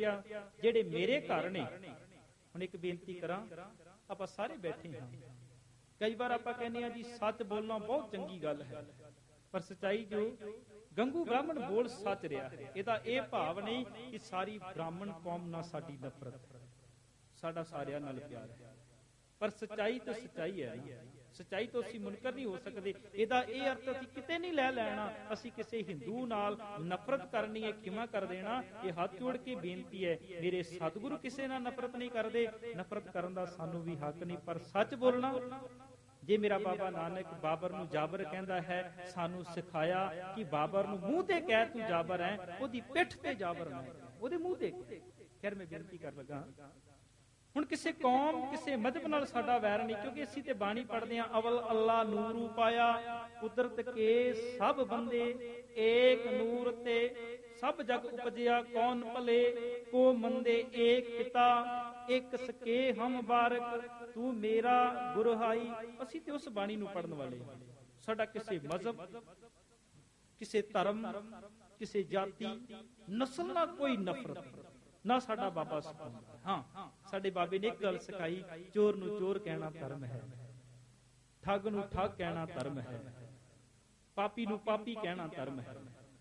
ਕੱਟਿਆ ਜਿਹੜੇ ਮੇਰੇ ਘਰ ਨੇ। ਹੁਣ ਇੱਕ ਬੇਨਤੀ ਕਰਾਂ, ਆਪਾਂ ਸਾਰੇ ਬੈਠੇ ਹਾਂ। ਕਈ ਵਾਰ ਆਪਾਂ ਕਹਿੰਦੇ ਆ ਜੀ, ਸੱਚ ਬੋਲਣਾ ਬਹੁਤ ਚੰਗੀ ਗੱਲ ਹੈ। ਪਰ ਸਚਾਈ ਜੋ, ਗੰਗੂ ਬ੍ਰਾਹਮਣ ਬੋਲ ਸੱਚ ਰਿਹਾ ਹੈ। ਇਹਦਾ ਇਹ ਭਾਵ ਨਹੀਂ ਕਿ ਸਾਰੀ ਬ੍ਰਾਹਮਣ ਕੌਮ ਨਾਲ ਸਾਡੀ ਨਫ਼ਰਤ ਸਾਡਾ ਸਾਰਿਆਂ ਨਾਲ ਪਿਆਰ ਹੈ। ਪਰ ਸਚਾਈ ਤਾਂ ਸਚਾਈ ਹੈ ਨਾ। ਸਚਾਈ ਤੋਂ ਅਸੀਂ ਮੁਨਕਰ ਨਹੀਂ ਹੋ ਸਕਦੇ। ਇਹਦਾ ਇਹ ਅਰਥ ਅਸੀਂ ਕਿਤੇ ਨਹੀਂ ਲੈ ਲੈਣਾ। ਅਸੀਂ ਕਿਸੇ ਹਿੰਦੂ ਨਾਲ ਨਫ਼ਰਤ ਕਰਨੀ ਹੈ ਕਿਵੇਂ ਕਰ ਦੇਣਾ, ਇਹ ਹੱਥ ਜੋੜ ਕੇ ਬੇਨਤੀ ਹੈ, ਮੇਰੇ ਸਤਿਗੁਰੂ ਕਿਸੇ ਨਾਲ ਨਫ਼ਰਤ ਨਹੀਂ ਕਰਦੇ। ਨਫ਼ਰਤ ਕਰਨ ਦਾ ਸਾਨੂੰ ਵੀ ਹੱਕ ਨਹੀਂ, ਪਰ ਸੱਚ ਬੋਲਣਾ, ਜੇ ਮੇਰਾ ਬਾਬਾ ਨਾਨਕ ਬਾਬਰ ਨੂੰ ਜਾਬਰ ਕਹਿੰਦਾ ਹੈ, ਸਾਨੂੰ ਸਿਖਾਇਆ ਕਿ ਬਾਬਰ ਨੂੰ ਮੂੰਹ ਤੇ ਕਹਿ ਤੂੰ ਜਾਬਰ ਹੈ, ਉਹਦੀ ਪਿੱਠ ਤੇ ਜਾਬਰ ਨਾ ਉਹਦੇ ਮੂੰਹ ਤੇ ਖੈਰ, ਮੈਂ ਬੇਨਤੀ ਕਰ ਲੱਗਾ ਹੁਣ ਕਿਸੇ ਕੌਮ, ਕਿਸੇ ਮذਹਬ ਨਾਲ ਸਾਡਾ ਵੈਰ ਨਹੀਂ, ਕਿਉਂਕਿ ਅਸੀਂ ਤੇ ਬਾਣੀ ਪੜ੍ਹਦੇ ਆ ਅਵਲ ਅੱਲਾ ਨੂਰੂ ਪਾਇਆ ਕੁਦਰਤ ਕੇ ਸਭ ਬੰਦੇ, ਏਕ ਨੂਰ ਤੇ ਸਭ ਜਗ ਉਪਜਿਆ, ਕੌਣ ਭਲੇ, ਕੋ ਮੰਦੇ ਏਕ ਪਿਤਾ, ਇੱਕ ਸਕੇ ਹਮ ਬਾਰਕ ਤੂੰ ਮੇਰਾ ਗੁਰੂ ਅਸੀਂ ਤੇ ਉਸ ਬਾਣੀ ਨੂੰ ਪੜਨ ਵਾਲੇ ਸਾਡਾ ਕਿਸੇ ਮਜ਼ਹਬ, ਕਿਸੇ ਧਰਮ, ਕਿਸੇ ਜਾਤੀ, ਨਸਲ ਨਾਲ ਕੋਈ ਨਫ਼ਰਤ ਨਾ ਸਾਡਾ ਬਾਬਾ ਸਿਖਾਉਂਦਾ ਹਾਂ, ਸਾਡੇ ਬਾਬੇ ਨੇ ਇੱਕ ਗੱਲ ਸਿਖਾਈ, ਚੋਰ ਨੂੰ ਚੋਰ ਕਹਿਣਾ ਧਰਮ ਹੈ। ਠੱਗ ਨੂੰ ਠੱਗ ਕਹਿਣਾ ਧਰਮ ਹੈ। ਪਾਪੀ ਨੂੰ ਪਾਪੀ ਕਹਿਣਾ ਧਰਮ ਹੈ।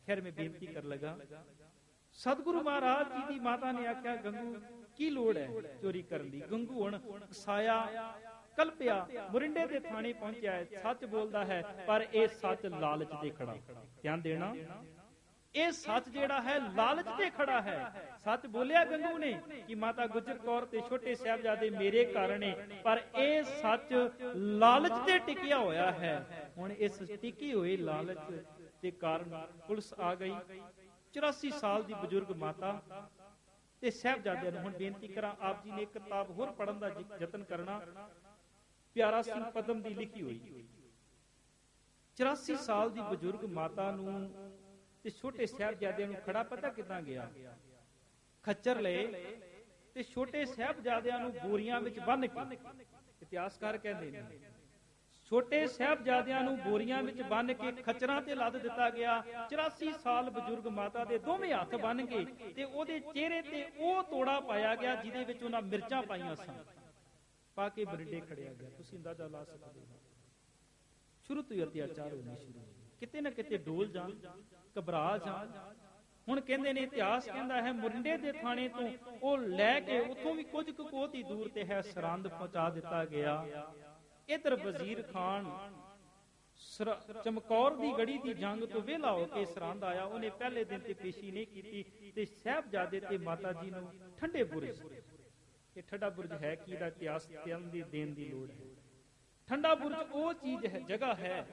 ਖੈਰ, ਮੈਂ ਬੇਨਤੀ ਕਰ ਲਗਾ, ਸਤਿਗੁਰੂ ਮਹਾਰਾਜ ਜੀ ਦੀ ਮਾਤਾ ਨੇ ਆਖਿਆ, ਗੰਗੂ, ਕੀ ਲੋੜ ਹੈ ਚੋਰੀ ਕਰਨ ਦੀ? ਗੰਗੂ ਹੁਣ ਸਾਇਆ, ਕਲਪਿਆ, ਮੁਰਿੰਡੇ ਦੇ ਥਾਣੇ ਪਹੁੰਚਿਆ ਸੱਚ ਬੋਲਦਾ ਹੈ, ਪਰ ਇਹ ਸੱਚ ਲਾਲਚ ਤੇ ਖੜਾ। ਧਿਆਨ ਦੇਣਾ ਇਹ ਸੱਚ ਜਿਹੜਾ ਹੈ, ਲਾਲਚ ਤੇ ਖੜਾ ਹੈ। ਸੱਚ ਬੋਲਿਆ ਗੰਗੂ ਨੇ ਕਿ ਮਾਤਾ ਗੁਜਰ ਕੌਰ ਤੇ ਛੋਟੇ ਸਾਹਿਬਜ਼ਾਦੇ ਮੇਰੇ ਘਰ ਨੇ, ਪਰ ਇਹ ਸੱਚ ਲਾਲਚ ਤੇ ਟਿਕਿਆ ਹੋਇਆ ਹੈ। ਹੁਣ ਇਸ ਟਿਕੀ ਹੋਈ ਲਾਲਚ ਦੇ ਕਾਰਨ ਪੁਲਿਸ ਆ ਗਈ। 84 ਸਾਲ ਦੀ ਬਜ਼ੁਰਗ ਮਾਤਾ ਤੇ ਸਾਹਿਬਜ਼ਾਦਿਆਂ ਨੂੰ ਹੁਣ ਬੇਨਤੀ ਕਰਾਂ, ਆਪ ਜੀ ਨੇ ਇੱਕ ਕਿਤਾਬ ਹੋਰ ਪੜਨ ਦਾ ਯਤਨ ਕਰਨਾ। ਪਿਆਰਾ ਸਿੰਘ ਪਦਮ ਦੀ ਲਿਖੀ ਹੋਈ। 84 ਸਾਲ ਦੀ ਬਜ਼ੁਰਗ ਮਾਤਾ ਨੂੰ ਤੇ ਛੋਟੇ ਸਾਹਿਬਜ਼ਾਦਿਆਂ ਨੂੰ ਖੜਾ ਪਤਾ ਕਿਦਾਂ ਗਿਆ? ਖੱਚਰ ਲਏ ਤੇ ਛੋਟੇ ਸਾਹਿਬਜ਼ਾਦਿਆਂ ਨੂੰ ਬੋਰੀਆਂ ਵਿੱਚ ਬੰਨ ਕੇ। ਇਤਿਹਾਸਕਾਰ ਕਹਿੰਦੇ ਨੇ, ਛੋਟੇ ਸਾਹਿਬਜ਼ਾਦਿਆਂ ਨੂੰ ਬੋਰੀਆਂ ਵਿੱਚ ਬੰਨ ਕੇ ਖੱਚਰਾਂ ਤੇ ਲੱਦ ਦਿੱਤਾ ਗਿਆ। 84 ਸਾਲ ਬਜ਼ੁਰਗ ਮਾਤਾ ਦੇ ਦੋਵੇਂ ਹੱਥ ਬੰਨ ਕੇ ਤੇ ਉਹਦੇ ਚਿਹਰੇ ਤੇ ਉਹ ਤੋੜਾ ਪਾਇਆ ਗਿਆ ਜਿਹਦੇ ਵਿੱਚ ਉਹਨਾਂ ਮਿਰਚਾਂ ਪਾਈਆਂ ਸਨ। ਪਾ ਕੇ ਬਰਿੰਡੇ ਖੜਿਆ ਗਿਆ। ਤੁਸੀਂ ਅੰਦਾਜ਼ਾ ਲਾ ਸਕਦੇ ਹੋ। ਸ਼ੁਰੂ ਤੋਂ ਹੀ ਅਤਿਆਚਾਰ ਹੋਣੇ ਸ਼ੁਰੂ ਕਿਤੇ ਨਾ ਕਿਤੇ ਡੋਲ ਜਾਣ। ਘਬਰਾ ਜਾਣ ਹੁਣ ਕਹਿੰਦੇ ਨੇ ਇਤਿਹਾਸ ਕਹਿੰਦਾ ਹੈ, ਮੁਰਿੰਡੇ ਦੇ ਥਾਣੇ ਤੋਂ ਉਹ ਲੈ ਕੇ ਉੱਥੋਂ ਵੀ ਕੁਝ ਕੁ ਕੋਤੀ ਦੂਰ ਤੇ ਹੈ ਸਰੰਦ ਪਹੁੰਚਾ ਦਿੱਤਾ ਗਿਆ। ਇਧਰ ਵਜ਼ੀਰ ਖਾਨ ਚਮਕੌਰ ਦੀ ਗੜੀ ਦੀ ਜੰਗ ਤੋਂ ਵਿਹਲਾ ਹੋ ਕੇ ਸਰੰਦ ਆਇਆ। ਉਹਨੇ ਪਹਿਲੇ ਦਿਨ ਤੇ ਪੇਸ਼ੀ ਨਹੀਂ ਕੀਤੀ ਤੇ ਸਾਹਿਬਜ਼ਾਦੇ ਤੇ ਮਾਤਾ ਜੀ ਨੂੰ ਠੰਡੇ ਬੁਰਜ। ਇਹ ਠੰਡਾ ਬੁਰਜ ਹੈ ਕੀ ਦਾ ਇਤਿਹਾਸ ਤਿਆਨ ਦੀ ਦੇਣ ਦੀ ਲੋੜ ਹੈ। ਠੰਡਾ ਬੁਰਜ ਉਹ ਚੀਜ਼ ਹੈ, ਜਗ੍ਹਾ ਹੈ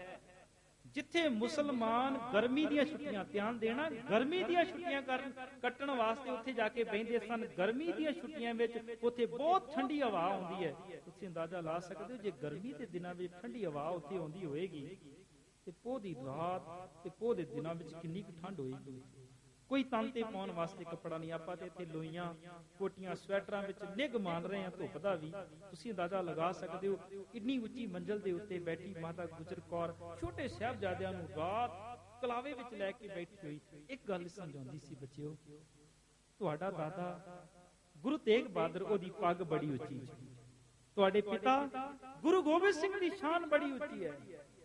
ਜਿੱਥੇ ਮੁਸਲਮਾਨ ਗਰਮੀ ਦੀਆਂ ਛੁੱਟੀਆਂ, ਧਿਆਨ ਦੇਣਾ, ਗਰਮੀ ਦੀਆਂ ਛੁੱਟੀਆਂ ਕਰਨ, ਕੱਟਣ ਵਾਸਤੇ ਉੱਥੇ ਜਾ ਕੇ ਬੈਠਦੇ ਸਨ। ਗਰਮੀ ਦੀਆਂ ਛੁੱਟੀਆਂ ਵਿੱਚ ਉੱਥੇ ਬਹੁਤ ਠੰਡੀ ਹਵਾ ਆਉਂਦੀ ਹੈ। ਤੁਸੀਂ ਅੰਦਾਜ਼ਾ ਲਾ ਸਕਦੇ ਹੋ, ਜੇ ਗਰਮੀ ਦੇ ਦਿਨਾਂ ਵਿੱਚ ਠੰਡੀ ਹਵਾ ਉੱਥੇ ਆਉਂਦੀ ਹੋਏਗੀ, ਤੇ ਪੋਹ ਦੀ ਰਾਤ ਤੇ ਪੋਹ ਦੇ ਦਿਨਾਂ ਵਿੱਚ ਕਿੰਨੀ ਕੁ ਠੰਡ ਹੋਏਗੀ। ਕੋਈ ਤਨ ਤੇ ਪਾਉਣ ਵਾਸਤੇ ਕੱਪੜਾ ਨਹੀਂ। ਆਪਾਂ ਤੇ ਇੱਥੇ ਲੋਈਆਂ, ਕੋਟੀਆਂ, ਸਵੈਟਰਾਂ ਵਿੱਚ ਨਿਗ ਮਾਨ ਰਹੇ ਆ ਧੁੱਪ ਦਾ ਵੀ। ਤੁਸੀਂ ਅੰਦਾਜ਼ਾ ਲਗਾ ਸਕਦੇ ਹੋ, ਇੰਨੀ ਉੱਚੀ ਮੰਜ਼ਲ ਦੇ ਉੱਤੇ ਬੈਠੀ ਮਾਤਾ ਗੁਜਰ ਕੌਰ ਛੋਟੇ ਸਾਹਿਬਜ਼ਾਦਿਆਂ ਨੂੰ ਰਾਤ ਕਲਾਵੇ ਵਿੱਚ ਲੈ ਕੇ ਬੈਠੀ ਹੋਈ। ਇੱਕ ਗੱਲ ਸਮਝਾਉਂਦੀ ਸੀ ਬੱਚਿਓ, ਤੁਹਾਡਾ ਦਾਦਾ ਗੁਰੂ ਤੇਗ ਬਹਾਦਰ ਉਹਦੀ ਪੱਗ ਬੜੀ ਉੱਚੀ ਸੀ। ਤੁਹਾਡੇ ਪਿਤਾ ਗੁਰੂ ਗੋਬਿੰਦ ਸਿੰਘ ਦੀ ਸ਼ਾਨ ਬੜੀ ਉੱਚੀ ਹੈ।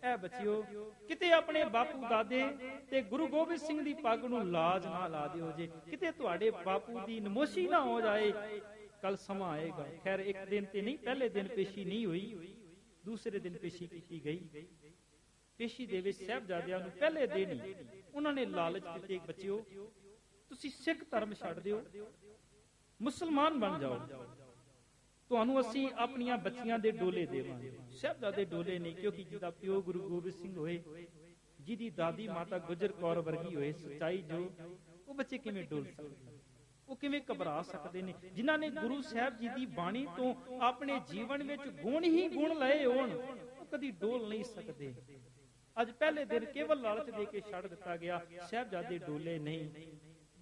ਐ ਬੱਚਿਓ, ਕਿਤੇ ਆਪਣੇ ਬਾਪੂ ਦਾਦੇ ਤੇ ਗੁਰੂ ਗੋਬਿੰਦ ਸਿੰਘ ਦੀ ਪੱਗ ਨੂੰ ਲਾਜ ਨਾ ਲਾ ਦਿਓ ਜੇ। ਕਿਤੇ ਤੁਹਾਡੇ ਬਾਪੂ ਦੀ ਨਮੋਸ਼ੀ ਨਾ ਹੋ ਜਾਏ ਕੱਲ ਸਮਾਂ ਆਏਗਾ। ਖੈਰ, ਇੱਕ ਦਿਨ ਤੇ ਨਹੀਂ, ਪਹਿਲੇ ਦਿਨ ਪੇਸ਼ੀ ਨਹੀਂ ਹੋਈ। ਦੂਸਰੇ ਦਿਨ ਪੇਸ਼ੀ ਕੀਤੀ ਗਈ। ਪੇਸ਼ੀ ਦੇ ਵਿੱਚ ਸਹਿਬਜ਼ਾਦਿਆਂ ਨੂੰ ਪਹਿਲੇ ਦਿਨ ਹੀ ਉਹਨਾਂ ਨੇ ਲਾਲਚ ਦਿੱਤੀ, ਬੱਚਿਓ, ਤੁਸੀਂ ਸਿੱਖ ਧਰਮ ਛੱਡ ਦਿਓ। ਮੁਸਲਮਾਨ ਬਣ ਜਾਓ। ਤੁਹਾਨੂੰ ਅਸੀਂ ਆਪਣੀਆਂ ਬੱਚੀਆਂ ਦੇ ਡੋਲੇ ਦੇਵਾਂਗੇ। ਸਹਿਬਜ਼ਾਦੇ ਡੋਲੇ ਨਹੀਂ ਕਿਉਂਕਿ ਜਿਹਦਾ ਪਿਓ ਗੁਰੂ ਗੋਬਿੰਦ ਸਿੰਘ ਹੋਏ, ਜਿਹਦੀ ਦਾਦੀ ਮਾਤਾ ਗੁਜਰ ਕੌਰ ਵਰਗੀ ਹੋਏ, ਸਚਾਈ ਜੋ ਉਹ ਬੱਚੇ ਕਿਵੇਂ ਡੋਲ ਸਕਦੇ ਉਹ ਕਿਵੇਂ ਘਬਰਾ ਸਕਦੇ ਨੇ? ਜਿਨ੍ਹਾਂ ਨੇ ਗੁਰੂ ਸਾਹਿਬ ਜੀ ਦੀ ਬਾਣੀ ਤੋਂ ਆਪਣੇ ਜੀਵਨ ਵਿੱਚ ਗੁਣ ਹੀ ਗੁਣ ਲਏ ਹੋਣ, ਉਹ ਕਦੀ ਡੋਲ ਨਹੀਂ ਸਕਦੇ। ਅੱਜ ਪਹਿਲੇ ਦਿਨ ਕੇਵਲ ਲਾਲਚ ਦੇ ਕੇ ਛੱਡ ਦਿੱਤਾ ਗਿਆ ਸਹਿਬਜ਼ਾਦੇ ਡੋਲੇ ਨਹੀਂ।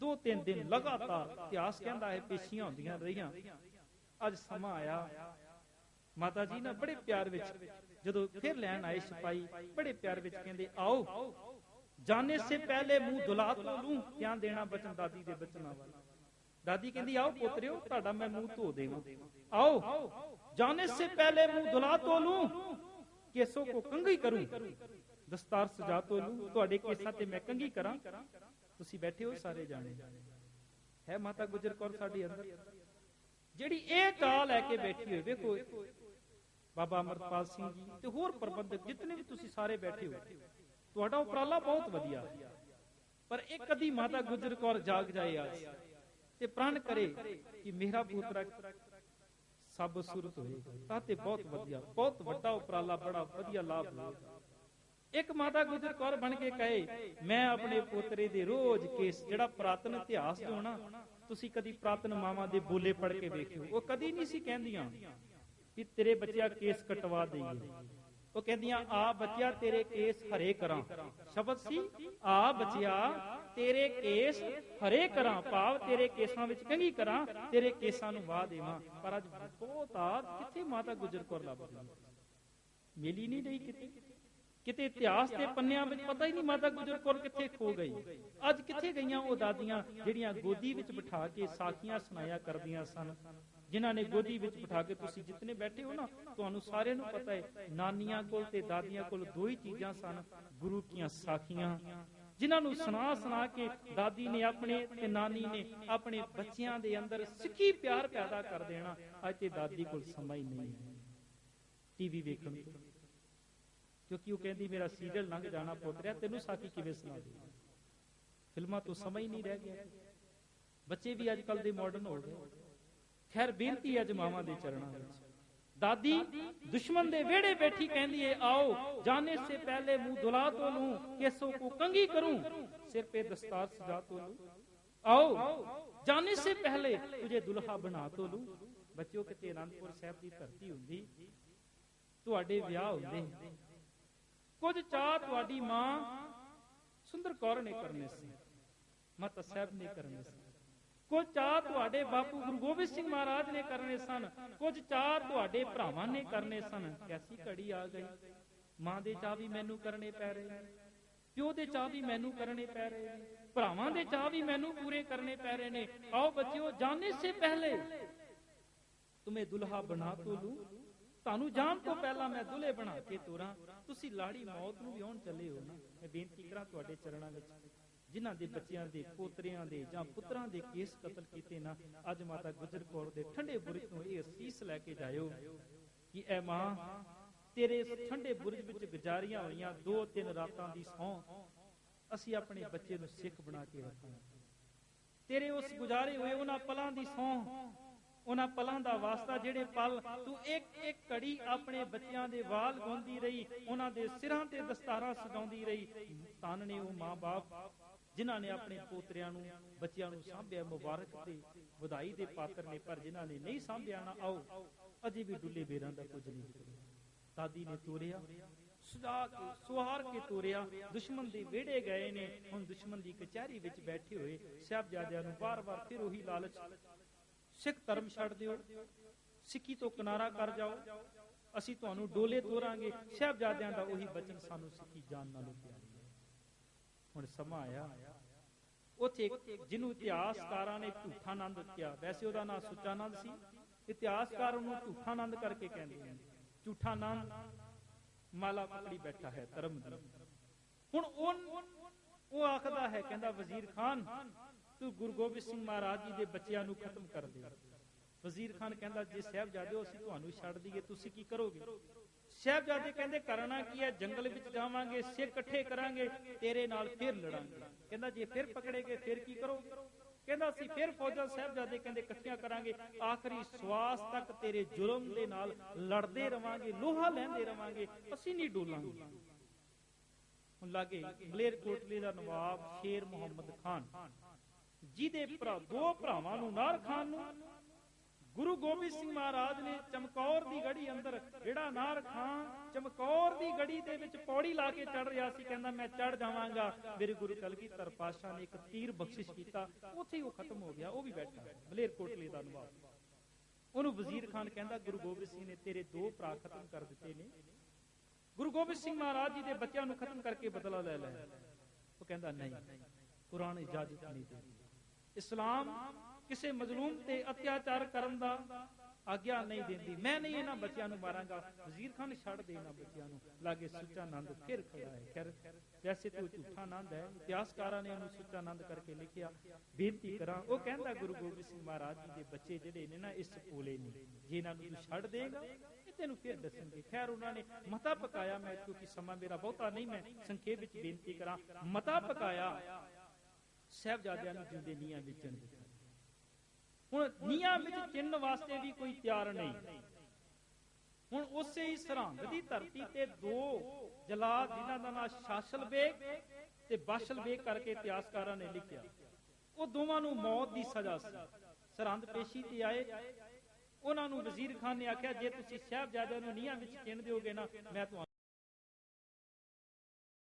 ਦੋ ਤਿੰਨ ਦਿਨ ਲਗਾਤਾਰ ਇਤਿਹਾਸ ਕਹਿੰਦਾ ਹੈ, ਪੇਸ਼ੀਆਂ ਹੁੰਦੀਆਂ ਰਹੀਆਂ। ਅੱਜ ਸਮਾਂ ਆਇਆ। ਮਾਤਾ ਜੀ ਨਾ ਬੜੇ ਪਿਆਰ ਵਿੱਚ, ਜਦੋਂ ਫਿਰ ਲੈਣ ਆਏ ਸਿਪਾਈ ਬੜੇ ਪਿਆਰ ਵਿੱਚ ਕਹਿੰਦੇ, ਆਓ, ਜਾਣੇ ਸੇ ਪਹਿਲੇ ਮੂੰਹ ਦੁਲਾ ਤੋਂ ਲੂੰ ਧਿਆਨ ਦੇਣਾ ਬਚਨ ਦਾਦੀ ਦੇ ਬਚਨਾਂ ਵੱਲ? ਦਾਦੀ ਕਹਿੰਦੀ, ਆਓ ਪੁੱਤਰਿਓ, ਤੁਹਾਡਾ ਮੈਂ ਮੂੰਹ ਧੋ ਦੇਵਾਂ। ਆਓ, ਜਾਣੇ ਸੇ ਪਹਿਲੇ ਮੂੰਹ ਧੁਲਾ ਤੋ ਲੂੰ, ਕੇਸੋਂ ਕੋ ਕੰਘੀ ਕਰੂੰ। ਦਸਤਾਰ ਸਜਾ ਤੋ ਲੂੰ, ਤੁਹਾਡੇ ਕੇਸਾਂ ਤੇ ਮੈਂ ਕੰਘੀ ਕਰਾਂ। ਤੁਸੀਂ ਬੈਠੇ ਹੋ ਸਾਰੇ ਜਾਣੇ। ਹੈ ਮਾਤਾ ਗੁਜਰ ਕੌਰ ਸਾਡੇ ਅੰਦਰ? ਜਿਹੜੀ ਇਹ ਚਾਲ ਲੈ ਕੇ ਬੈਠੀ ਹੋਈ ਵੇਖੋ। ਬਾਬਾ ਅਮਰਪਾਲ ਸਿੰਘ ਜੀ ਤੇ ਹੋਰ ਪ੍ਰਬੰਧਕ, ਜਿਤਨੇ ਵੀ ਤੁਸੀਂ ਸਾਰੇ ਬੈਠੇ ਹੋ ਤੁਹਾਡਾ ਉਪਰਾਲਾ ਬਹੁਤ ਵਧੀਆ। ਪਰ ਇੱਕ ਕਦੀ ਮਾਤਾ ਗੁਜਰ ਕੌਰ ਜਾਗ ਜਾਏ ਅੱਜ ਤੇ ਪ੍ਰਣ ਕਰੇ ਕਿ ਮੇਰਾ ਪੁੱਤਰਾ ਸਭ ਸੁਰਤ ਹੋਏ। ਤਾਂ ਤੇ ਬਹੁਤ ਵਧੀਆ, ਬਹੁਤ ਵੱਡਾ ਉਪਰਾਲਾ, ਬੜਾ ਵਧੀਆ ਲਾਭ ਹੋਏਗਾ ਇੱਕ ਮਾਤਾ ਗੁਜਰ ਕੌਰ ਬਣ ਕੇ ਕਹੇ, ਮੈਂ ਆਪਣੇ ਪੋਤਰੇ ਦੇ ਰੋਜ਼ ਕੇਸ, ਜਿਹੜਾ ਪ੍ਰਾਤਨ ਇਤਿਹਾਸ ਜੋ ਨਾ ਤੁਸੀਂ ਕਦੀ ਪ੍ਰਾਤਨ ਮਾਵਾਂ ਦੇ ਬੋਲੇ ਪੜ ਕੇ ਵੇਖਿਓ। ਉਹ ਕਦੀ ਨਹੀਂ ਸੀ ਕਹਿੰਦੀਆਂ ਕਿ ਤੇਰੇ ਬੱਚਿਆ ਕੇਸ ਕਟਵਾ ਦੇਈਏ। ਉਹ ਕਹਿੰਦੀਆਂ, ਆ ਬੱਚਿਆ ਤੇਰੇ ਕੇਸ ਹਰੇ ਕਰਾਂ। ਸ਼ਬਦ ਸੀ, ਆ ਬੱਚਿਆ ਤੇਰੇ ਕੇਸ ਹਰੇ ਕਰਾਂ। ਭਾਵ ਤੇਰੇ ਕੇਸਾਂ ਵਿੱਚ ਕੰਗੀ ਕਰਾਂ, ਤੇਰੇ ਕੇਸਾਂ ਨੂੰ ਵਾਹ ਦੇਵਾਂ। ਪਰ ਅੱਜ ਬਹੁਤ ਆ ਕਿੱਥੇ ਮਾਤਾ ਗੁਜਰ ਕੌਰ ਲੱਭਦੀ ਮਿਲੀ ਨਹੀਂ ਰਹੀ ਕਿਤੇ? ਕਿਤੇ ਇਤਿਹਾਸ ਦੇ ਪੰਨਿਆਂ ਵਿੱਚ ਪਤਾ ਹੀ ਨਹੀਂ ਮਾਤਾ ਗੁਜਰ ਕੌਰ ਕਿੱਥੇ ਖੋ ਗਈ। ਅੱਜ ਕਿੱਥੇ ਗਈਆਂ ਉਹ ਦਾਦੀਆਂ ਜਿਹੜੀਆਂ ਗੋਦੀ ਵਿੱਚ ਬਿਠਾ ਕੇ ਸਾਖੀਆਂ ਸੁਣਾਇਆ ਕਰਦੀਆਂ ਸਨ। ਜਿਨ੍ਹਾਂ ਨੇ ਗੋਦੀ ਵਿੱਚ ਬਿਠਾ ਕੇ ਤੁਸੀਂ ਜਿੰਨੇ ਬੈਠੇ ਹੋ ਨਾ, ਤੁਹਾਨੂੰ ਸਾਰਿਆਂ ਨੂੰ ਪਤਾ ਹੈ, ਨਾਨੀਆਂ ਕੋਲ ਤੇ ਦਾਦੀਆਂ ਕੋਲ ਦੋ ਹੀ ਚੀਜ਼ਾਂ ਸਨ, ਗੁਰੂ ਕੀਆਂ ਸਾਖੀਆਂ। ਜਿਨ੍ਹਾਂ ਨੂੰ ਸੁਣਾ ਸੁਣਾ ਕੇ ਦਾਦੀ ਨੇ ਆਪਣੇ ਤੇ ਨਾਨੀ ਨੇ ਆਪਣੇ ਬੱਚਿਆਂ ਦੇ ਅੰਦਰ ਸਿੱਖੀ ਪਿਆਰ ਪੈਦਾ ਕਰ ਦੇਣਾ, ਅੱਜ ਤੇ ਦਾਦੀ ਕੋਲ ਸਮਾਂ ਹੀ ਨਹੀਂ ਹੈ। ਟੀਵੀ ਵੇਖਣ ਨੂੰ ਕਿਉਂਕਿ ਉਹ ਕਹਿੰਦੀ, ਮੇਰਾ ਸੀਰੀਅਲ ਲੰਘ ਜਾਣਾ ਪੁੱਤਰਿਆ ਤੈਨੂੰ ਸਾਖੀ ਕਿਵੇਂ ਸੁਣਾ ਦੇ ਫਿਲਮਾਂ ਤੋਂ ਸਮਝ ਨਹੀਂ ਰਹਿ ਗਿਆ। ਬੱਚੇ ਵੀ ਅੱਜ ਕੱਲ ਦੇ ਮਾਡਰਨ ਹੋ ਗਏ। ਖੈਰ, ਬੇਨਤੀ ਅੱਜ ਮਾਵਾਂ ਦੇ ਚਰਣਾ ਵਿੱਚ। ਦਾਦੀ ਦੁਸ਼ਮਨ ਦੇ ਵਿਹੜੇ ਬੈਠੀ ਕਹਿੰਦੀ ਏ, ਆਓ, ਜਾਣੇ ਸੇ ਪਹਿਲੇ ਮੂੰਹ ਧੁਲਾ ਤੋ ਲੂੰ, ਕੇਸੋ ਕੋ ਕੰਗੀ ਕਰੂੰ, ਸਿਰ ਪੇ ਦਸਤਾਰ ਸਜਾ ਤੋ ਲੂੰ। ਆਓ, ਜਾਣੇ ਸੇ ਪਹਿਲੇ ਤੁਝੇ ਦੁਲਹਾ ਬਣਾ ਤੋ ਲੂੰ। ਬੱਚਿਓ, ਕਿਤੇ ਅਨੰਦਪੁਰ ਸਾਹਿਬ ਦੀ ਧਰਤੀ ਹੁੰਦੀ, ਤੁਹਾਡੇ ਵਿਆਹ ਹੁੰਦੇ। ਕੁਝ ਚਾਹ ਤੁਹਾਡੀ ਮਾਂ ਸੁੰਦਰ ਕੌਰ ਨੇ ਕਰਨੇ ਸੀ। ਮਾਤਾ ਸਾਹਿਬ ਨੇ ਕਰਨੇ ਸੀ। ਕੁਝ ਚਾਹ ਤੁਹਾਡੇ ਬਾਪੂ ਗੁਰੂ ਗੋਬਿੰਦ ਸਿੰਘ ਮਹਾਰਾਜ ਨੇ ਕਰਨੇ ਸਨ। ਕੁਝ ਚਾਹ ਤੁਹਾਡੇ ਭਰਾਵਾਂ ਨੇ ਕਰਨੇ ਸਨ। ਕੈਸੀ ਘੜੀ ਆ ਗਈ? ਮਾਂ ਦੇ ਚਾਹ ਵੀ ਮੈਨੂੰ ਕਰਨੇ ਪੈ ਰਹੇ ਪਿਓ ਦੇ ਚਾਹ ਵੀ ਮੈਨੂੰ ਕਰਨੇ ਪੈ ਰਹੇ ਨੇ। ਭਰਾਵਾਂ ਦੇ ਚਾਹ ਵੀ ਮੈਨੂੰ ਪੂਰੇ ਕਰਨੇ ਪੈ ਰਹੇ ਨੇ। ਆਓ ਬੱਚਿਓ, ਜਾਣੇ ਸੇ ਪਹਿਲੇ। ਤੁਮੇ ਦੁਲਹਾ ਬਣਾ ਤੋ ਲੂ। ਤੁਹਾਨੂੰ ਜਾਣ ਤੋਂ ਪਹਿਲਾਂ ਮੈਂ ਦੁਲੇ ਬਣਾ ਕੇ ਤੋਰਾਂ। ਤੁਸੀਂ ਲਾੜੀ ਮੌਤ ਨੂੰ ਵੀ ਚੱਲੇ ਹੋ ਨਾ। ਮੈਂ ਬੇਨਤੀ ਕਰਾਂ ਤੁਹਾਡੇ ਚਰਨਾਂ ਵਿੱਚ, ਜਿਨ੍ਹਾਂ ਦੇ ਬੱਚਿਆਂ ਦੇ, ਪੋਤਰਿਆਂ ਦੇ ਜਾਂ ਪੁੱਤਰਾਂ ਦੇ ਕੇਸ ਕਤਲ ਕੀਤੇ ਨਾ, ਅੱਜ ਮਾਤਾ ਗੁਜਰ ਕੌਰ ਦੇ ਠੰਡੇ ਬੁਰਜ ਤੋਂ ਇਹ ਅਸੀਸ ਲੈ ਕੇ ਜਾਇਓ ਕਿ ਐ ਮਾਂ, ਤੇਰੇ ਠੰਡੇ ਬੁਰਜ ਵਿੱਚ ਗੁਜ਼ਾਰੀਆਂ ਹੋਈਆਂ ਦੋ ਤਿੰਨ ਰਾਤਾਂ ਦੀ ਸੌਂ ਅਸੀਂ ਆਪਣੇ ਬੱਚੇ ਨੂੰ ਸਿੱਖ ਬਣਾ ਕੇ ਰੱਖਾਂਗੇ ਤੇਰੇ ਉਸ ਗੁਜ਼ਾਰੇ ਹੋਏ ਉਹਨਾਂ ਪਲਾਂ ਦੀ ਸੌਂ ਉਹਨਾਂ ਪਲਾਂ ਦਾ ਵਾਸਤਾ ਜਿਹੜੇ ਪਲ ਤੂੰ ਇੱਕ ਇੱਕ ਘੜੀ ਆਪਣੇ ਬੱਚਿਆਂ ਦੇ ਵਾਲ ਗਾਉਂਦੀ ਰਹੀ, ਉਹਨਾਂ ਦੇ ਸਿਰਾਂ ਤੇ ਦਸਤਾਰਾਂ ਸਜਾਉਂਦੀ ਰਹੀ ਤਨ ਨੇ ਉਹ ਮਾਂ-ਬਾਪ ਜਿਨ੍ਹਾਂ ਨੇ ਆਪਣੇ ਪੋਤਰਿਆਂ ਨੂੰ, ਬੱਚਿਆਂ ਨੂੰ ਸਾਂਭਿਆ ਮੁਬਾਰਕ ਤੇ ਵਧਾਈ ਦੇ ਪਾਤਰ ਨੇ, ਪਰ ਜਿਨ੍ਹਾਂ ਨੇ ਨਹੀਂ ਸਾਂਭਿਆ ਨਾ ਆਓ, ਅਜੇ ਵੀ ਡੁੱਲੇ ਬੇਰਾਂ ਦਾ ਕੁਝ ਨਹੀਂ ਦਾਦੀ ਨੇ ਤੋਰਿਆ, ਸੁਜਾ ਕੇ, ਸੁਹਾਰ ਕੇ ਤੋਰਿਆ, ਦੁਸ਼ਮਣ ਦੇ ਵਿਹੜੇ ਗਏ ਨੇ, ਹੁਣ ਦੁਸ਼ਮਣ ਦੀ ਕਚਹਿਰੀ ਵਿੱਚ ਬੈਠੇ ਹੋਏ ਸਾਹਿਬਜ਼ਾਦਿਆਂ ਨੂੰ ਵਾਰ ਵਾਰ ਫਿਰ ਉਹੀ ਲਾਲਚ ਸਿੱਖ ਧਰਮ ਛੱਡ ਦਿਓ। ਸਿੱਖੀ ਤੋਂ ਕਿਨਾਰਾ ਕਰ ਜਾਓ। ਅਸੀਂ ਤੁਹਾਨੂੰ ਡੋਲੇ ਤੋਰਾਂਗੇ। ਸਾਹਿਬਜ਼ਾਦਿਆਂ ਦਾ ਉਹੀ ਬਚਨ ਸਾਨੂੰ ਸਿੱਖੀ ਜਾਨ ਨਾਲੋਂ ਪਿਆਰੀ ਹੈ। ਹੁਣ ਸਮਾਂ ਆਇਆ। ਉਥੇ ਜਿਹਨੂੰ ਇਤਿਹਾਸਕਾਰਾਂ ਨੇ ਝੂਠਾਨੰਦ ਕਿਹਾ। ਵੈਸੇ ਉਹਦਾ ਨਾਮ ਸੁਚਾਨੰਦ ਸੀ। ਇਤਿਹਾਸਕਾਰ ਉਹਨੂੰ ਝੂਠਾ ਝੂਠਾਨੰਦ ਕਰਕੇ ਕਹਿੰਦੇ ਨੇ। ਝੂਠਾਨੰਦ ਮਾਲਾ ਪਕੜੀ ਬੈਠਾ ਹੈ ਧਰਮ ਦੀ। ਹੁਣ ਉਹ ਉਹ ਆਖਦਾ ਹੈ, ਕਹਿੰਦਾ ਵਜ਼ੀਰ ਖਾਨ ਤੂੰ ਗੁਰੂ ਗੋਬਿੰਦ ਸਿੰਘ ਮਹਾਰਾਜ ਜੀ ਦੇ ਬੱਚਿਆਂ ਨੂੰ ਖਤਮ ਕਰ ਦੇ। ਵਜ਼ੀਰ ਖਾਨ ਕਹਿੰਦਾ, ਜੇ ਸਾਹਿਬਜ਼ਾਦੇ ਅਸੀਂ ਤੁਹਾਨੂੰ ਛੱਡ ਦਈਏ, ਤੁਸੀਂ ਕੀ ਕਰੋਗੇ? ਸਾਹਿਬਜ਼ਾਦੇ ਕਹਿੰਦੇ, ਕਰਨਾ ਕੀ ਹੈ? ਜੰਗਲ ਵਿੱਚ ਜਾਵਾਂਗੇ, ਸਿਰ ਇਕੱਠੇ ਕਰਾਂਗੇ, ਤੇਰੇ ਨਾਲ ਫਿਰ ਲੜਾਂਗੇ। ਕਹਿੰਦਾ, ਜੇ ਫਿਰ ਪਕੜੇਗੇ, ਫਿਰ ਕੀ ਕਰੋਗੇ? ਕਹਿੰਦਾ, ਅਸੀਂ ਫਿਰ ਫੌਜਾਂ ਸਾਹਿਬਜ਼ਾਦੇ ਕਹਿੰਦੇ, ਇਕੱਠੀਆਂ ਕਰਾਂਗੇ। ਆਖਰੀ ਸਵਾਸ ਤੱਕ ਤੇਰੇ ਜ਼ੁਲਮ ਦੇ ਨਾਲ ਲੜਦੇ ਰਵਾਂਗੇ, ਲੋਹਾ ਲੈਂਦੇ ਰਵਾਂਗੇ, ਅਸੀਂ ਨਹੀਂ ਡੋਲਾਂਗੇ। ਹੁਣ ਲਾਗੇ ਮਲੇਰ ਕੋਟਲੀ ਦਾ ਨਵਾਬ ਸ਼ੇਰ ਮੁਹੰਮਦ ਖਾਨ। ਜਿਹਦੇ ਭਰਾ ਦੋ ਭਰਾਵਾਂ ਨੂੰ ਨਾਰ ਖਾਨ ਨੂੰ, ਗੁਰੂ ਗੋਬਿੰਦ ਸਿੰਘ ਮਹਾਰਾਜ ਨੇ ਚਮਕੌਰ ਦੀ ਗੜੀ ਅੰਦਰ, ਜਿਹੜਾ ਨਾਰ ਖਾਨ ਚਮਕੌਰ ਦੀ ਗੜੀ ਦੇ ਵਿੱਚ ਪੌੜੀ ਲਾ ਕੇ ਚੜ ਰਿਹਾ ਸੀ, ਕਹਿੰਦਾ, ਮੈਂ ਚੜ ਜਾਵਾਂਗਾ। ਮੇਰੇ ਗੁਰੂ ਕਲਗੀਧਰ ਪਾਤਸ਼ਾਹ ਨੇ ਇੱਕ ਤੀਰ ਬਖਸ਼ਿਸ਼ ਕੀਤਾ, ਉੱਥੇ ਹੀ ਉਹ ਖਤਮ ਹੋ ਗਿਆ, ਉਹ ਵੀ ਬੈਠਾ ਮਲੇਰਕੋਟਲੇ ਦਾ ਨਵਾਬ ਉਹਨੂੰ ਵਜ਼ੀਰ ਖਾਨ ਕਹਿੰਦਾ, ਗੁਰੂ ਗੋਬਿੰਦ ਸਿੰਘ ਨੇ ਤੇਰੇ ਦੋ ਭਰਾ ਖਤਮ ਕਰ ਦਿੱਤੇ ਨੇ। ਗੁਰੂ ਗੋਬਿੰਦ ਸਿੰਘ ਮਹਾਰਾਜ ਜੀ ਦੇ ਬੱਚਿਆਂ ਨੂੰ ਖਤਮ ਕਰਕੇ ਬਦਲਾ ਲੈ ਲੈ। ਉਹ ਕਹਿੰਦਾ, ਨਹੀਂ, ਕੁਰਾਨ ਇਜਾਜ਼ਤ ਨਹੀਂ ਦਿੰਦੀ ਇਸਲਾਮ ਕਿਸੇ ਮਜ਼ਲੂਮ ਤੇ ਅਤਿਆਚਾਰ ਕਰਨ ਦਾ ਆਗਿਆ ਨਹੀਂ ਦਿੰਦੀ। ਮੈਂ ਨਹੀਂ ਇਹਨਾਂ ਬੱਚਿਆਂ ਨੂੰ ਮਾਰਾਂਗਾ। ਵਜ਼ੀਰ ਖਾਨ ਛੱਡ ਦੇ ਇਹਨਾਂ ਬੱਚਿਆਂ ਨੂੰ। ਲਾਗੇ ਸੁੱਚਾ ਆਨੰਦ ਫਿਰ ਖੜਾ ਹੈ। ਖੈਰ, ਵੈਸੇ ਤੇ ਝੂਠਾ ਆਨੰਦ ਹੈ। ਇਤਿਹਾਸਕਾਰਾਂ ਨੇ ਉਹਨੂੰ ਸੁੱਚਾ ਆਨੰਦ ਕਰਕੇ ਲਿਖਿਆ। ਬੇਨਤੀ ਕਰਾਂ, ਉਹ ਕਹਿੰਦਾ ਗੁਰੂ ਗੋਬਿੰਦ ਸਿੰਘ ਮਹਾਰਾਜ ਜੀ ਦੇ ਬੱਚੇ ਜਿਹੜੇ ਨੇ ਨਾ, ਇਸ ਪੋਲੇ ਨੇ ਜੇ ਇਹਨਾਂ ਨੂੰ ਤੂੰ ਛੱਡ ਦੇਗਾ ਤੈਨੂੰ ਫਿਰ ਦੱਸਣਗੇ। ਖੈਰ, ਉਹਨਾਂ ਨੇ ਮਤਾ ਪਕਾਇਆ। ਮੈਂ ਕਿਉਂਕਿ ਸਮਾਂ ਮੇਰਾ ਬਹੁਤਾ ਨਹੀਂ, ਮੈਂ ਸੰਖੇਪ ਵਿੱਚ ਬੇਨਤੀ ਕਰਾਂ। ਮਤਾ ਪਕਾਇਆ। ਸਾਹਿਬਜ਼ਾਦਿਆਂ ਨੂੰ ਜਿਉਂਦੇ ਨੀਆਂ ਵੇਚਣ ਦੀ। ਹੁਣ ਨੀਆਂ ਵਿੱਚ ਚਿੰਨ ਵਾਸਤੇ ਵੀ ਕੋਈ ਤਿਆਰ ਨਹੀਂ। ਹੁਣ ਉਸੇ ਹੀ ਸਰਹੰਦ ਦੀ ਧਰਤੀ ਤੇ ਦੋ ਜਲਾਦ ਜਿਨ੍ਹਾਂ ਦਾ ਨਾਮ ਸ਼ਾਸਲ ਬੇਗ ਤੇ ਬਾਸ਼ਲ ਬੇਗ ਕਰਕੇ ਇਤਿਹਾਸਕਾਰਾਂ ਨੇ ਲਿਖਿਆ। ਉਹ ਦੋਵਾਂ ਨੂੰ ਮੌਤ ਦੀ ਸਜ਼ਾ ਸੀ। ਸਰਹੰਦ ਪੇਸ਼ੀ ਤੇ ਆਏ। ਉਹਨਾਂ ਨੂੰ ਵਜ਼ੀਰ ਖਾਨ ਨੇ ਆਖਿਆ, ਜੇ ਤੁਸੀਂ ਸਾਹਿਬਜ਼ਾਦਿਆਂ ਨੂੰ ਨੀਹਾਂ ਵਿੱਚ ਚਿਣ ਦਿਓਗੇ ਨਾ, ਮੈਂ ਤੁਹਾਨੂੰ